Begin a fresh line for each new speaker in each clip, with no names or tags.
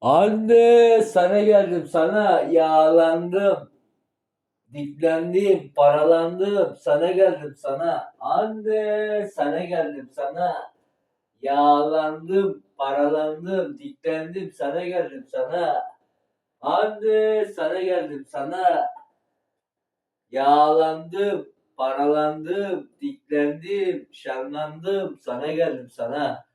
Anne sana geldim sana yağlandım. Diklendim, paralandım. Sana geldim sana. Anne sana geldim sana. Yağlandım, paralandım, diklendim. Sana geldim sana. Anne sana geldim sana. Yağlandım, paralandım, diklendim, şanlandım. Sana geldim sana.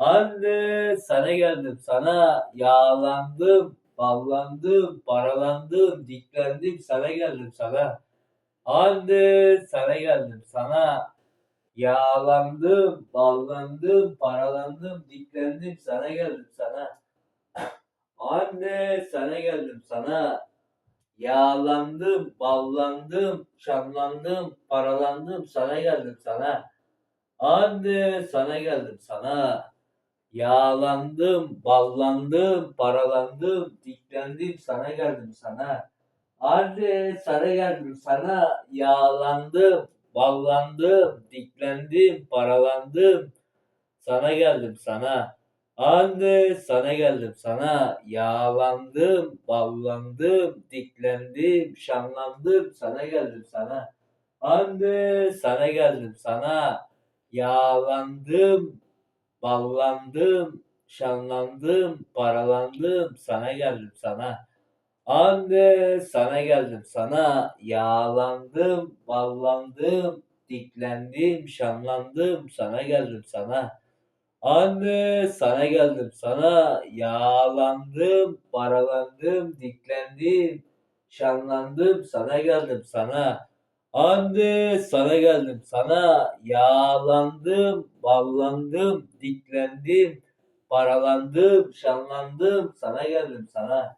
Anne sana geldim sana. Yağlandım, ballandım, paralandım, diklendim. Sana geldim sana. Anne sana geldim sana. Yağlandım, ballandım, paralandım, diklendim. Sana geldim sana. Anne sana geldim sana. Yağlandım, ballandım, şanlandım, paralandım. Sana geldim sana. Anne sana geldim sana. Yağlandım, ballandım, paralandım, diklendim. Sana geldim sana. Anne sana geldim sana. Yağlandım, ballandım, diklendim, paralandım. Sana geldim sana. Anne sana geldim sana. Yağlandım, ballandım, diklendim, şanlandım. Sana geldim sana. Anne sana geldim sana. Yağlandım, ballandım, şanlandım, paralandım. Sana geldim sana. Anne sana geldim sana. Yağlandım, ballandım, diklendim, şanlandım. Sana geldim sana. Anne sana geldim sana. Yağlandım, paralandım, diklendim, şanlandım. Sana geldim sana. Anne sana geldim sana. Yağlandım, ballandım, diklendim, paralandım, şanlandım. Sana geldim sana.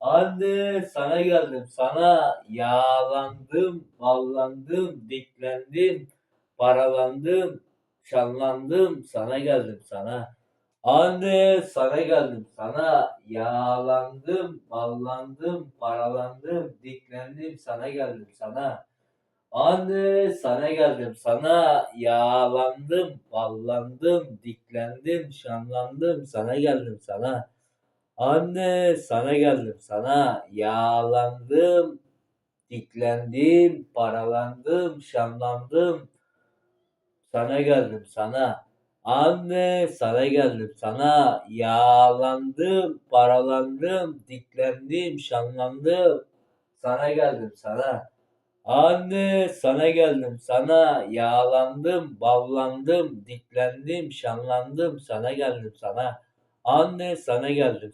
Anne sana geldim sana. Yağlandım, ballandım, diklendim, paralandım, şanlandım. Sana geldim sana. Anne sana geldim sana. Yağlandım, ballandım, paralandım, diklendim. Sana geldim sana. Anne sana geldim sana. Yağlandım, ballandım, diklendim, şanlandım. Sana geldim sana. Anne sana geldim sana. Yağlandım, diklendim, paralandım, şanlandım. Sana geldim sana. Anne sana geldim sana. Yağlandım, paralandım, diklendim, şanlandım. Sana geldim sana. Anne sana geldim sana. Yağlandım, ballandım, diklendim, şanlandım. Sana geldim sana. Anne sana geldim